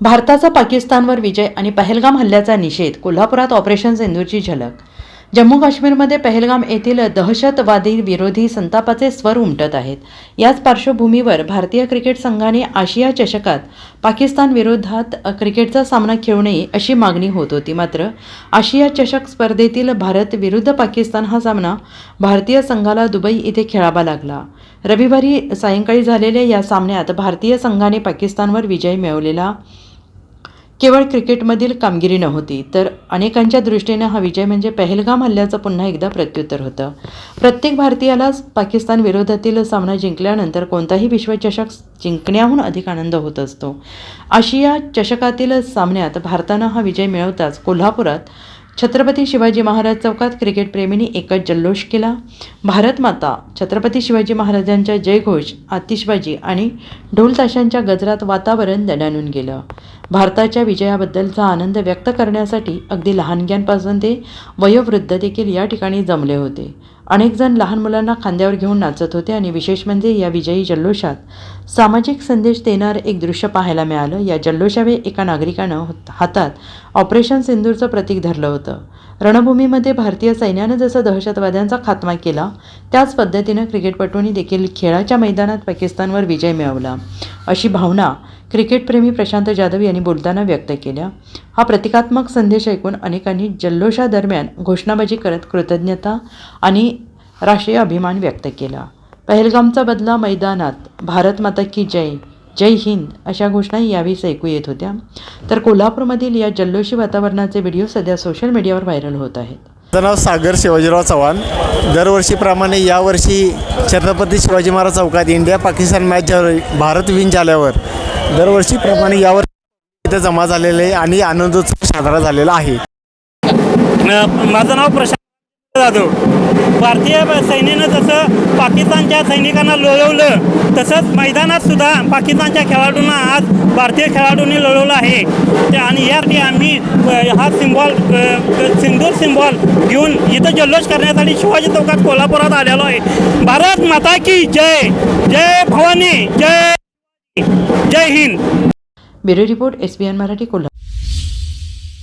भारताचा पाकिस्तानवर विजय आणि पहलगाम हल्ल्याचा निषेध कोल्हापुरात ऑपरेशन सिंधूची झलक. जम्मू काश्मीरमध्ये पहलगाम येथील दहशतवादी विरोधी संतापाचे स्वर उमटत आहेत. याच पार्श्वभूमीवर भारतीय क्रिकेट संघाने आशिया चषकात पाकिस्तान विरोधात क्रिकेटचा सामना खेळू नये अशी मागणी होत होती. मात्र आशिया चषक स्पर्धेतील भारत विरुद्ध पाकिस्तान हा सामना भारतीय संघाला दुबई इथे खेळावा लागला. रविवारी सायंकाळी झालेल्या या सामन्यात भारतीय संघाने पाकिस्तानवर विजय मिळवलेला केवळ क्रिकेटमधील कामगिरी नव्हती तर अनेकांच्या दृष्टीनं हा विजय म्हणजे पहलगाम हल्ल्याचं पुन्हा एकदा प्रत्युत्तर होतं. प्रत्येक भारतीयालाच पाकिस्तान विरोधातील सामना जिंकल्यानंतर कोणताही विश्वचषक जिंकण्याहून अधिक आनंद होत असतो. आशिया चषकातील सामन्यात भारतानं हा विजय मिळवताच कोल्हापुरात छत्रपती शिवाजी महाराज चौकात क्रिकेटप्रेमींनी एकच जल्लोष केला. भारत माता छत्रपती शिवाजी महाराजांच्या जयघोष आतिषबाजी आणि ढोलताशांच्या गजरात वातावरण दणानून गेलं. भारताच्या विजयाबद्दलचा आनंद व्यक्त करण्यासाठी अगदी लहानग्यांपासून ते वयोवृद्ध देखील या ठिकाणी जमले होते. अनेक जण लहान मुलांना खांद्यावर घेऊन नाचत होते आणि विशेष म्हणजे या विजयी जल्लोषात. सामाजिक संदेश देणारं एक दृश्य पाहायला मिळालं. या जल्लोषावेळी एका नागरिकानं हातात ऑपरेशन सिंदूरचं प्रतीक धरलं होतं. रणभूमीमध्ये भारतीय सैन्यानं जसं दहशतवाद्यांचा खात्मा केला त्याच पद्धतीनं क्रिकेटपटूंनी देखील खेळाच्या मैदानात पाकिस्तानवर विजय मिळवला. अशी भावना क्रिकेटप्रेमी प्रशांत जाधव यांनी बोलताना व्यक्त केल्या हा प्रतिकात्मक संदेश ऐकून अनेकांनी जल्लोषादरम्यान घोषणाबाजी करत कृतज्ञता आणि राष्ट्रीय अभिमान व्यक्त केला. पहलगामचा बदला मैदानात भारत माता की जय जय हिंद अशा घोषणा यावेळीच ऐकू येत होत्या. तर कोल्हापूरमधील या जल्लोषी वातावरणाचे व्हिडिओ सध्या सोशल मीडियावर व्हायरल होत आहेत. माझं नाव सागर शिवाजीराव चव्हाण. दरवर्षीप्रमाणे यावर्षी छत्रपती शिवाजी महाराज चौकात India Pakistan match Bharat win झाल्यावर दरवर्षीप्रमाणे यावर इथं जमा झालेले आहे आणि आनंदोत्सव साजरा झालेला आहे. माझं नाव प्रशांत जाधव. भारतीय सैन्यानं जसं पाकिस्तानच्या सैनिकांना लोळवलं तसंच मैदानात सुद्धा पाकिस्तानच्या खेळाडूंना आज भारतीय खेळाडूंनी लढवलं आहे. आणि यासाठी आम्ही हा सिम्बॉल सिंदूर सिम्बॉल घेऊन इथं जल्लोष करण्यासाठी शिवाजी चौकात कोल्हापुरात आलेलो आहे. भारत माता की जय! जय भवानी! जय! জয় Hind. Bureau report SBN Marathi Kalyan.